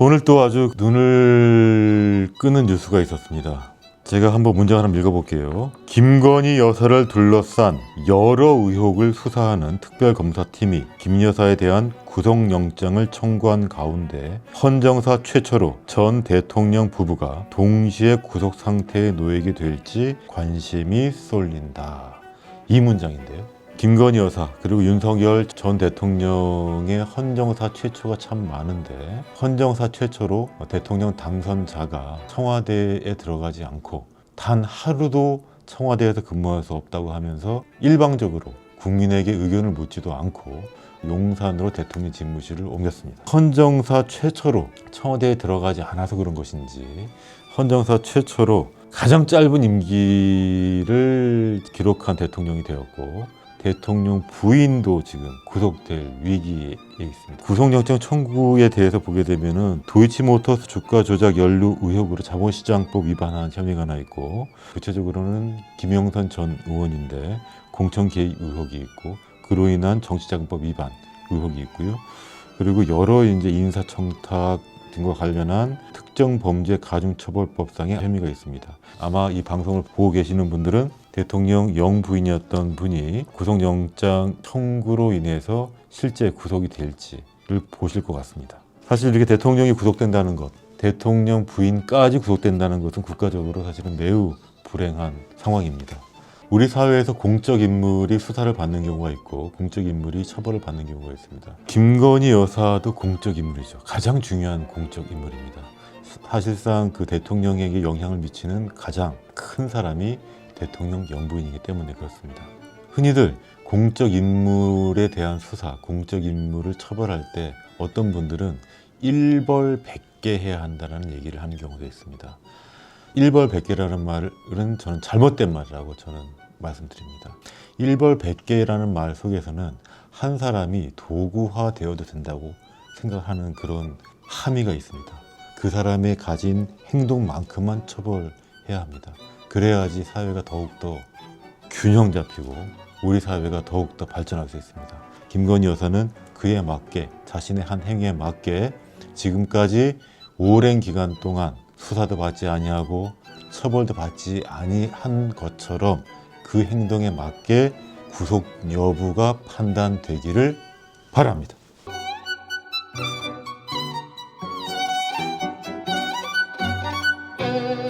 오늘 또 아주 눈을 끄는 뉴스가 있었습니다. 제가 한번 문장 하나 읽어볼게요. 김건희 여사를 둘러싼 여러 의혹을 수사하는 특별검사팀이 김 여사에 대한 구속영장을 청구한 가운데 헌정사 최초로 전 대통령 부부가 동시에 구속 상태에 놓이게 될지 관심이 쏠린다. 이 문장인데요. 김건희 여사 그리고 윤석열 전 대통령의 헌정사 최초가 참 많은데 헌정사 최초로 대통령 당선자가 청와대에 들어가지 않고 단 하루도 청와대에서 근무할 수 없다고 하면서 일방적으로 국민에게 의견을 묻지도 않고 용산으로 대통령 집무실을 옮겼습니다. 헌정사 최초로 청와대에 들어가지 않아서 그런 것인지 헌정사 최초로 가장 짧은 임기를 기록한 대통령이 되었고 대통령 부인도 지금 구속될 위기에 있습니다. 구속영장 청구에 대해서 보게 되면은 도이치모터스 주가 조작 연루 의혹으로 자본시장법 위반한 혐의가 하나 있고 구체적으로는 김영선 전 의원인데 공천 개입 의혹이 있고 그로 인한 정치자금법 위반 의혹이 있고요. 그리고 여러 이제 인사청탁 등과 관련한 특정 범죄 가중처벌법상의 혐의가 있습니다. 아마 이 방송을 보고 계시는 분들은 대통령 영부인이었던 분이 구속영장 청구로 인해서 실제 구속이 될지를 보실 것 같습니다. 사실 이렇게 대통령이 구속된다는 것, 대통령 부인까지 구속된다는 것은 국가적으로 사실은 매우 불행한 상황입니다. 우리 사회에서 공적 인물이 수사를 받는 경우가 있고 공적 인물이 처벌을 받는 경우가 있습니다. 김건희 여사도 공적 인물이죠. 가장 중요한 공적 인물입니다. 사실상 그 대통령에게 영향을 미치는 가장 큰 사람이 대통령 영부인이기 때문에 그렇습니다. 흔히들 공적 인물에 대한 수사, 공적 인물을 처벌할 때 어떤 분들은 일벌백계 해야 한다는 얘기를 하는 경우도 있습니다. 일벌백계라는 말은 저는 잘못된 말이라고 저는 말씀드립니다. 일벌 백계라는 말 속에서는 한 사람이 도구화 되어도 된다고 생각하는 그런 함의가 있습니다. 그 사람의 가진 행동만큼만 처벌해야 합니다. 그래야지 사회가 더욱더 균형 잡히고 우리 사회가 더욱더 발전할 수 있습니다. 김건희 여사는 그에 맞게 자신의 한 행위에 맞게 지금까지 오랜 기간 동안 수사도 받지 아니하고 처벌도 받지 아니한 것처럼 그 행동에 맞게 구속 여부가 판단되기를 바랍니다.